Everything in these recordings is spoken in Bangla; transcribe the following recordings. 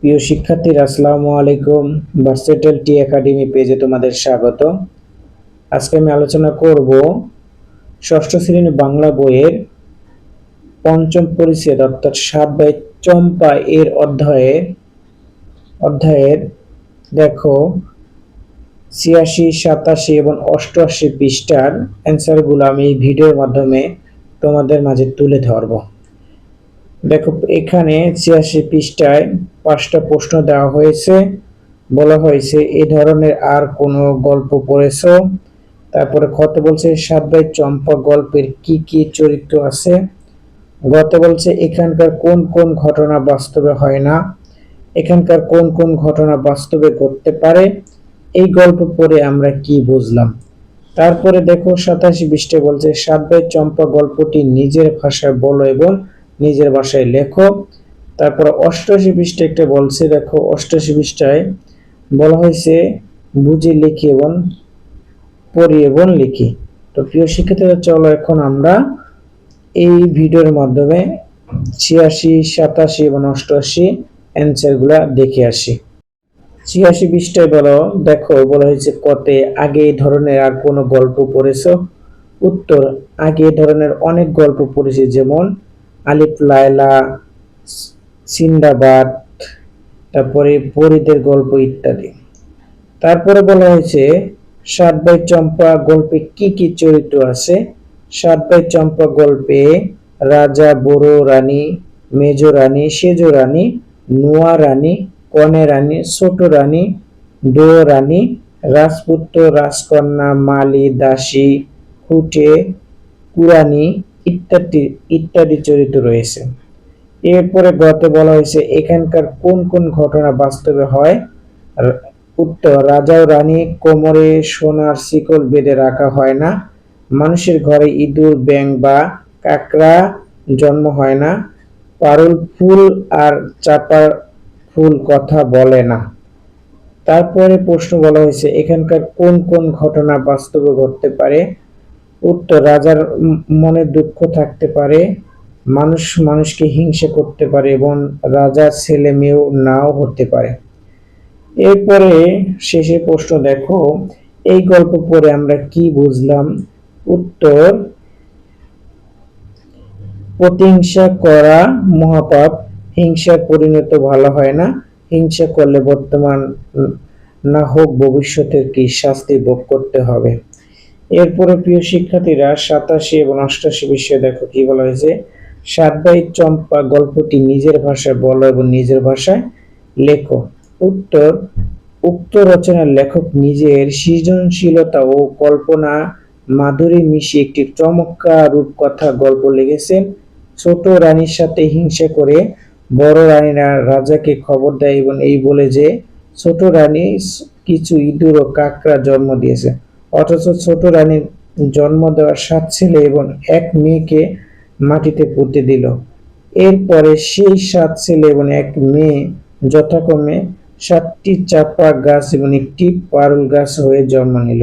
প্রিয় শিক্ষার্থীরা, আসসালামু আলাইকুম। ভার্সেটাল টি একাডেমি পেজে তোমাদের স্বাগত। আজকে আমি আলোচনা করব ষষ্ঠ শ্রেণি বাংলা বইয়ের পঞ্চম পরিচ্ছেদ, অর্থাৎ সাত বাই চম্পা এর অধ্যায়ে, অধ্যায়ের, দেখো, ছিয়াশি, সাতাশি এবং অষ্টআশি পৃষ্ঠার অ্যান্সারগুলো আমি ভিডিওর মাধ্যমে তোমাদের মাঝে তুলে ধরবো। দেখো, এখানে ছিয়াশি পৃষ্ঠায় পাঁচটা প্রশ্ন দেওয়া হয়েছে। বলা হয়েছে এই ধরনের আর কোনো গল্প পড়েছ? তারপরে কত বলছে, সাত ভাই চম্পা গল্পের কি কি চরিত্র আছে? গত বলছে, এখানকার কোন কোন ঘটনা বাস্তবে হয় না? এখানকার কোন কোন ঘটনা বাস্তবে ঘটতে পারে? এই গল্প পড়ে আমরা কি বুঝলাম? তারপরে দেখো, সাতাশি পৃষ্ঠে বলছে, সাত ভাই চম্পা গল্পটি নিজের ভাষায় বলো এবং নিজের ভাষায় লেখো। তারপর অষ্টাশি পৃষ্ঠা একটা বলছে, দেখো, অষ্টাশি পৃষ্ঠায় বলা হয়েছে, বুঝে লিখি এবং পড়ি এবং লিখি। তো প্রিয় শিক্ষার্থীরা, চলো এখন আমরা এই ভিডিওর মাধ্যমে ছিয়াশি, সাতাশি এবং অষ্টআশি অ্যান্সারগুলা দেখে আসি। ছিয়াশি পৃষ্ঠায় বলো, দেখো, বলা হয়েছে কতে আগে এই ধরনের আর কোনো গল্প পড়েছো? উত্তর, আগে এই ধরনের অনেক গল্প পড়েছি, যেমন আলিফ, লায়লা, সিন্দাবাদ, তারপরে পরিদের গল্প ইত্যাদি। তারপরে বলা হয়েছে, সাত বাই চম্পা গল্পে কি কি চরিত্র আছে? সাত বাই চম্পা গল্পে রাজা, বড় রানী, মেজ রানী, সেজ রানী, নোয়া রানী, কনে রানী, ছোট রানী দো রানী, রাজপুত্র, রাজকন্যা, মালি, দাসী খুঁটে কুরানি ইত্যাদি ইত্যাদি চরিত্র রয়েছে। এরপরে গতে বলা হয়েছে, এখানকার কোন কোন ঘটনা বাস্তবে হয়? উত্তর, রাজা ও রানী কোমরে সোনার শিকল বেঁধে রাখা হয় না। মানুষের ঘরে ইঁদুর ব্যাং বা কাকড়া জন্ম হয় না। পারুল ফুল আর চাপার ফুল কথা বলে না। তারপরে প্রশ্ন বলা হয়েছে, এখানকার কোন কোন ঘটনা বাস্তবে ঘটতে পারে? উত্তর, রাজার মনে দুঃখ থাকতে পারে, মানুষ মানুষকে হিংসা করতে পারে এবং রাজার ছেলে মেয়েও নাও হতে পারে। এরপরে শেষে প্রশ্ন দেখো, এই গল্প পড়ে আমরা কি বুঝলাম? উত্তর, প্রতিহিংসা করা মহাপাপ হিংসা পরিণত ভালো হয় না, হিংসা করলে বর্তমান না হোক ভবিষ্যতের কি শাস্তি ভোগ করতে হবে। এরপরে প্রিয় শিক্ষার্থীরা সাতাশি এবং অষ্টাশি বিষয়ে দেখো কি বলা হয়েছে। সাত বাই চম্পা গল্পটি নিজের ভাষায় বলো এবং নিজের ভাষায় লেখো। উত্তর, উক্ত রচনার লেখক নিজের সৃজনশীলতা ও কল্পনা মাধুরী মিশিয়ে একটি চমৎকার রূপকথা গল্প লিখেছেন। ছোট রানীর সাথে হিংসা করে বড় রানীরা রাজাকে খবর দেয় এবং এই বলে যে, ছোট রানী কিছু ইঁদুর ও কাকরা জন্ম দিয়েছে। অথচ ছোট রানীর জন্ম দেওয়ার সাত ছেলে এবং এক মেয়েকে মাটিতে পুঁতে দিল। এরপরে সেই সাত ছেলে এবং এক মেয়ে যথাক্রমে সাতটি চাপা গাছ এবং একটি পারুল গাছ হয়ে জন্ম নিল।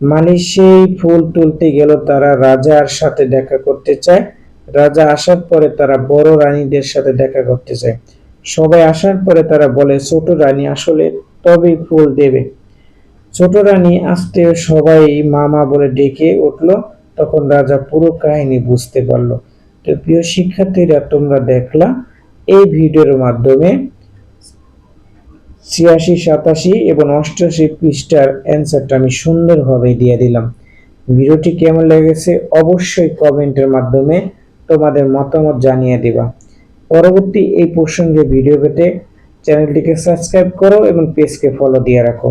মানে সেই ফুল তুলতে গেল তারা রাজার সাথে দেখা করতে চায়। রাজা আসার পরে তারা বড় রানীদের সাথে দেখা করতে চায়। সবাই আসার পরে তারা বলে, ছোট রানী আসলে তবেই ফুল দেবে। ছোট রানী আসতে সবাই মামা বলে ডেকে উঠল। তখন রাজা পুরো কাহিনী বুঝতে পারল। তো প্রিয় শিক্ষার্থীরা, তোমরা দেখলা এই ভিডিওর মাধ্যমে ছিয়াশি, সাতাশি এবং অষ্টআশি পৃষ্ঠার অ্যান্সারটা আমি সুন্দরভাবে দিয়ে দিলাম। ভিডিওটি কেমন লেগেছে অবশ্যই কমেন্টের মাধ্যমে তোমাদের মতামত জানিয়ে দিবা। পরবর্তী এই প্রসঙ্গে ভিডিও পেতে চ্যানেলটিকে সাবস্ক্রাইব করো এবং পেজকে ফলো দিয়ে রাখো।